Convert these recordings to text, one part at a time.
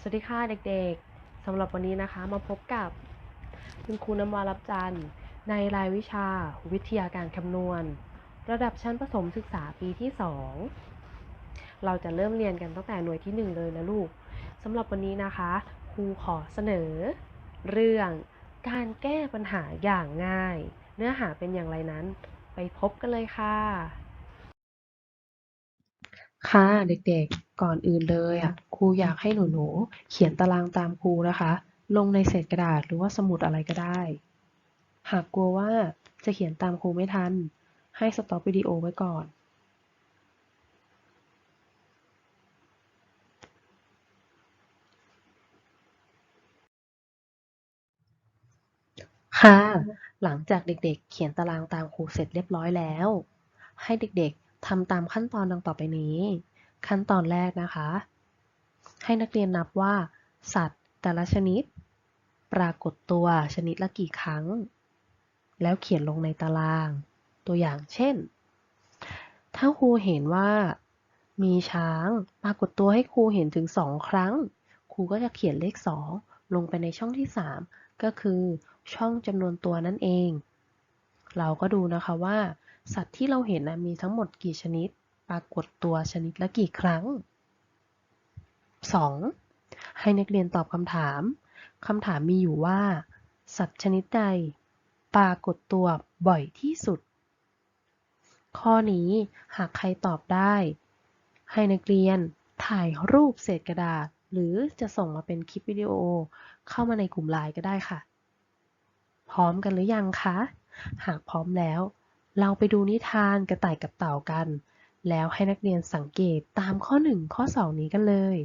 สวัสดีค่ะเด็กๆสำหรับวันนี้นะคะมาพบกับคุณครูน้ำวารับจันทร์ ในรายวิชาวิทยาการคำนวณ ระดับชั้นประถมศึกษาปีที่ 2 เราจะเริ่มเรียนกันตั้งแต่หน่วยที่ 1 เลยนะลูกสำหรับวันนี้นะคะครูขอเสนอ เรื่องการแก้ปัญหาอย่างง่าย เนื้อหาเป็นอย่างไรนั้น ไปพบกันเลยค่ะ ค่ะ เด็กๆ ก่อนอื่นเลยอะครูอยากให้หนูๆ เขียนตารางตามครูนะคะ ลงในเศษกระดาษหรือว่าสมุดอะไรก็ได้ หากกลัวว่าจะเขียนตามครูไม่ทัน ให้สต็อปวิดีโอไว้ก่อนค่ะ หลังจากเด็กๆ เขียนตารางตามครูเสร็จเรียบร้อยแล้ว ให้เด็กๆ ทำตามขั้นตอนดังต่อไปนี้ ขั้นตอนแรกนะคะ ให้นักเรียนนับว่า สัตว์แต่ละชนิด ปรากฏตัวชนิดละกี่ครั้ง แล้วเขียนลงในตาราง ตัวอย่างเช่น ถ้าครูเห็นว่ามีช้างปรากฏตัวให้ครูเห็นถึงสองครั้ง ครูก็จะเขียนเลขสองลงไปในช่องที่สามก็คือช่องจำนวนตัวนั่นเอง เราก็ดูนะคะว่า สัตว์ที่เราเห็นนะมีทั้งหมดกี่ชนิด ปรากฏตัวชนิดละกี่ครั้ง 2. ให้นักเรียนตอบคำถามคำถามมีอยู่ว่า สัตว์ชนิดใด ปรากฏตัวบ่อยที่สุด ข้อนี้หากใครตอบได้ ให้นักเรียนถ่ายรูปเศษกระดาษ หรือจะส่งมาเป็นคลิปวิดีโอ เข้ามาในกลุ่มไลน์ก็ได้ค่ะ พร้อมกันหรือยังคะ หากพร้อมแล้ว เราไปดูนิทานกระต่ายกับเต่ากัน แล้วให้นักเรียนสังเกตตามข้อ 1 ข้อ 2 นี้กันเลย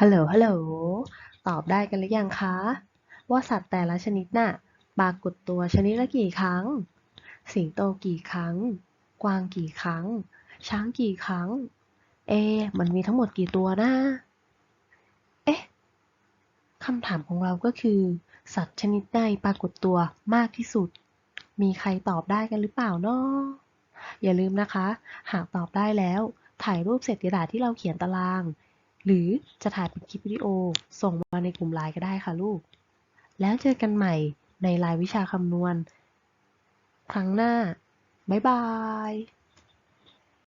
ฮัลโหล ฮัลโหล ตอบได้กันหรือยังคะ ว่าสัตว์แต่ละชนิดน่ะปรากฏตัวชนิดละกี่ครั้ง สิงโตกี่ครั้ง กวางกี่ครั้ง ช้างกี่ครั้ง เอมันมีทั้งหมดกี่ตัวนะ เอ๊ะคำถามของเราก็คือ สัตว์ชนิดใดปรากฏตัวมากที่สุด มีใครตอบได้กันหรือเปล่าเนาะอย่าลืมนะคะ หากตอบได้แล้ว ถ่ายรูปเศษกระดาษที่เราเขียนตาราง หรือจะถ่ายเป็นคลิปวิดีโอส่งมาในกลุ่มไลน์ก็ได้ค่ะลูก แล้วเจอกันใหม่ในรายวิชาคำนวณ ครั้งหน้า บ๊ายบาย